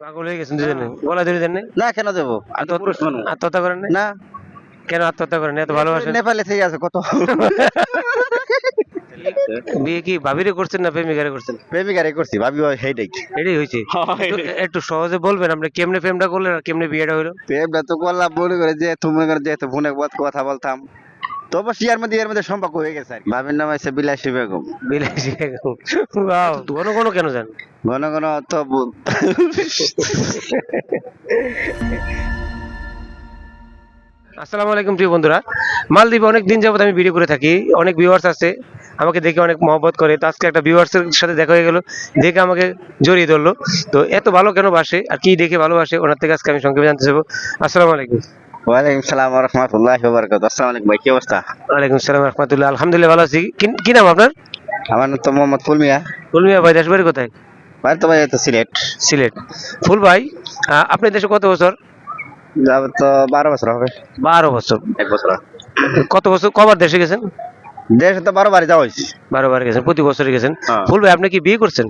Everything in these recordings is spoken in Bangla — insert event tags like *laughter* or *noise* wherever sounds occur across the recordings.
পাগল হয়ে গেছেন দুজনে। গলা ধরে দেন না কেন দেবো? আমি তো পুরুষ মানুষ। আত্মহত্যা করেন না। কেন আত্মহত্যা করেন এত ভালোবাসেন? নেপালে থেকে আছে কত? বিয়ে কি ভাবিরে করছেন না প্রেমিকারে করছেন? প্রেমিকারে করছি ভাবি এটাই হয়েছে। *laughs* একটু- একটু সহজে বলবেন আপনি কেমনে প্রেমটা করলেন আর কেমনে বিয়েটা হইল প্রেমটা তো করলাম মনে করে যে তুমি করে যে তো ফোনে কথা বলতাম। ইয়ার মধ্যে এর মধ্যে সম্পর্ক হয়ে গেছে আর। ভাবির নাম আছে বিলাসী বেগম। বিলাসী বেগম। Wow, ঘন ঘন কেন যান ঘন ঘন তো আসসালামু আলাইকুম প্রিয় বন্ধুরা। মালদ্বীপে অনেক দিন যাবত আমি ভিডিও করে থাকি। অনেক ভিউয়ার্স আছে। আমাকে দেখে অনেক মহব্বত করে। তো আজকে একটা ভিউয়ার্সের সাথে দেখা হয়ে গেল। দেখে আমাকে জড়িয়ে ধরলো। তো এত ভালো কেন বাসে? আর কি দেখে ভালোবাসে? ওনার থেকে আজকে আমি সংক্ষেপে জানতে চাইব। আসসালামু আলাইকুম। ওয়ালাইকুম সালাম রহমতুল্লাহ বারকাত আসসালামু আলাইকুম ভাই কি অবস্থা? ওয়ালাইকুম সালাম রহমতুল্লাহ। আলহামদুলিল্লাহ ভালো আছি। কি- নাম আপনার? আমার নাম তো মোহাম্মদ ফুলমিয়া। ফুলমিয়া ভাই দেশ বাড়ি কোথায়? ভাই তো ভাই তো সিলেট। সিলেট। ফুল ভাই আহ, আপনার দেশে কত বছর? যাব তো বারো বছর হবে। বারো বছর। এক বছর। কত বছর কবার দেশে গেছেন? দেশে তো বারো বারে যাওয়া হয়েছে। বারো বার গেছেন প্রতি বছরই গেছেন। হ্যাঁ। ফুল ভাই আপনি কি বিয়ে করছেন?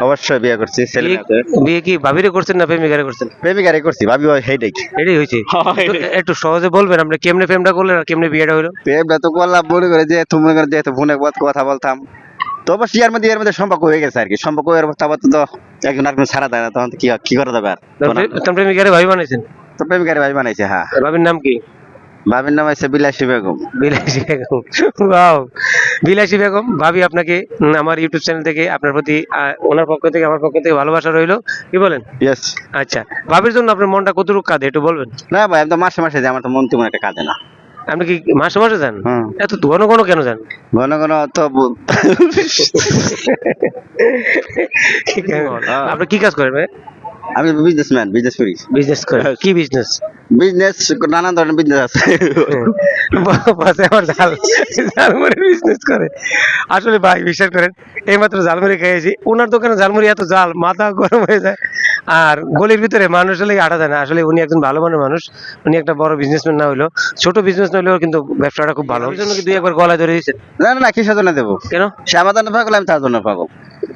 অবশ্যই বিয়ে করছি ছেলে বিয়ে- বিয়ে কি ভাবিরে করছেন না প্রেমিকারে করছেন? প্রেমিকারে করছি ভাবি হেইটাই এটাই হয়েছে। *laughs* একটু- একটু সহজে বলবেন আপনি কেমনে প্রেমটা করলেন আর কেমনে বিয়েটা হইল প্রেমটা তো করলাম মনে করে যে তুমি মনে করে যে তো ফোনে কথা বলতাম। তো অবশ্য ইয়ার মধ্যে এর মধ্যে সম্পর্ক হয়ে গেছে আর কি। সম্পর্ক এর তারপর তো একজন আরেকজন ছাড়া দেয় না তখন তো কি কি করা যাবে আর? তখন প্রেমিকারে ভাই বানাইছেন? তো প্রেমিকারে ভাই বানাইছে হ্যাঁ। ভাবির নাম কি? ভাবির নাম আছে বিলাসী বেগম। বিলাসী বেগম। Wow! বিলাসী বেগম ভাবি আপনাকে আমার ইউটিউব চ্যানেল থেকে আপনার প্রতি ওনার পক্ষ থেকে আমার পক্ষ থেকে ভালোবাসা রইল। কি বলেন? ইয়েস আচ্টা ভাবির জন্য আপনার মনটা কতটুকু কাঁদে একটু বলবেন? না ভাই তো মাসে মাসে যাই আমার তো মন তেমন একটা কাঁদে না। আপনি কি মাসে মাসে যান? এত ঘন ঘন কেন যান? ঘন ঘন তো *laughs* আপনি কি কাজ করেন ভাই? আমি বিজনেসম্যান বিজনেস করি। বিজনেস করেন? কি বিজনেস বিজনেস নানান ধরনের বিজনেস আছে। পাশে আমার জাল ঝালমুড়ি বিজনেস করে। আসলে ভাই বিশ্বাস করেন এইমাত্র ঝালমুড়ি খেয়েছি। ওনার দোকানে ঝালমুড়ি এত জাল মাথা গরম হয়ে যায়। আর গলির ভিতরে মানুষ হলে আটা যায় না। আসলে উনি একজন ভালো মনের মানুষ। উনি একটা বড় বিজনেসম্যান না হইল ছোট বিজনেস না হলেও কিন্তু ব্যবসাটা খুব ভালো। ওই জন্য কি দুই একবার গলায় ধরে দিয়েছেন? না না না কিসের জন্য দেবো? কেন? সে আমার জন্য পাগল আমি তার জন্য পাগল।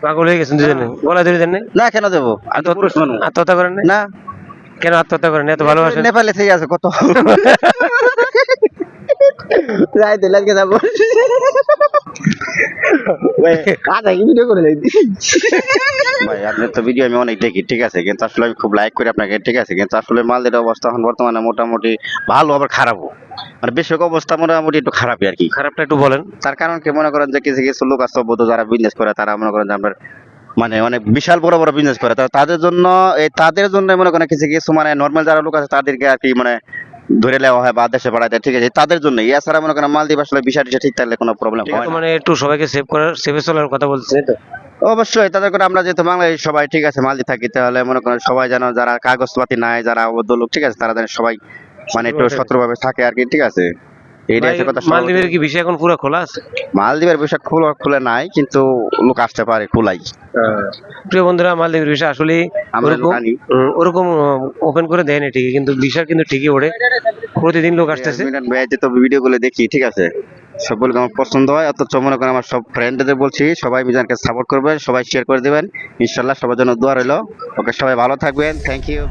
পাগল হয়ে গেছেন দুজনে। গলায় ধরে দেন? না কেন দেবো? আত্মহত্যা করেন? না। কেন আত্মহত্যা করেন এত ভালোবাসেন। নেপালে থেকে আছে কত? *laughs* যাই লাগে যাব। ভাই আপনার তো ভিডিও আমি অনেক দেখি ঠিক আছে? কিন্তু আসলে আমি খুব লাইক করি আপনাকে ঠিক আছে? কিন্তু আসলে মালদের অবস্থা এখন বর্তমানে মোটামুটি ভালো আবার খারাপও। মানে বেশিরভাগ অবস্থা মোটামুটি একটু খারাপই আর কি। খারাপটা একটু বলেন। তার কারণ কি মনে করেন যে কিছু কিছু লোক আছে যারা বিজনেস করে তারা মনে করেন যে আপনার মানে অনেক বিশাল বড় বড় বিজনেস করে। তাদের জন্য এই তাদের জন্য মনে করেন কিছু কিছু মানে নর্মাল যারা লোক আছে তাদেরকে আর কি মানে ধরে নেওয়া হয় বা দেশে পাঠায় দেয় ঠিক আছে? তাদের জন্য এছাড়া মনে করেন মালদ্বীপ আসলে বিষয় ঠিক থাকলে কোনো প্রবলেম হয় না। মানে একটু সবাইকে সেভ করার সেভে চলার কথা বলছে তো? অবশ্যই তাদের করে আমরা যেহেতু বাংলাদেশ সবাই ঠিক আছে মালদ্বীপ থাকি তাহলে মনে করেন সবাই যেন যারা কাগজপাতি নাই যারা অবৈধ লোক ঠিক আছে তারা যেন সবাই মানে একটু সতর্কভাবে থাকে আর কি ঠিক আছে? কথা মালদ্বীপের কি বিষয় এখন পুরো খোলা আছে? মালদ্বীপের বিষয় খুলে খুলে নাই কিন্তু লোক আসতে পারে খোলাই। প্রিয় বন্ধুরা মালদ্বীপের বিষয় আসলে ওরকম ওরকম ওপেন করে ঠিকই কিন্তু বিষয় কিন্তু ঠিকই ওঠে প্রতিদিন লোক আসতেছে। তো ভিডিও গুলো দেখি ঠিক আছে? সকলকে আমার পছন্দ হয় অথচ মনে করেন আমার সব ফ্রেন্ডদের বলছি সবাই মিজানকে সাপোর্ট করবেন সবাই শেয়ার করে দেবেন। ইনশাল্লাহ সবার জন্য দোয়া রইল। ওকে সবাই ভালো থাকবেন। Thank you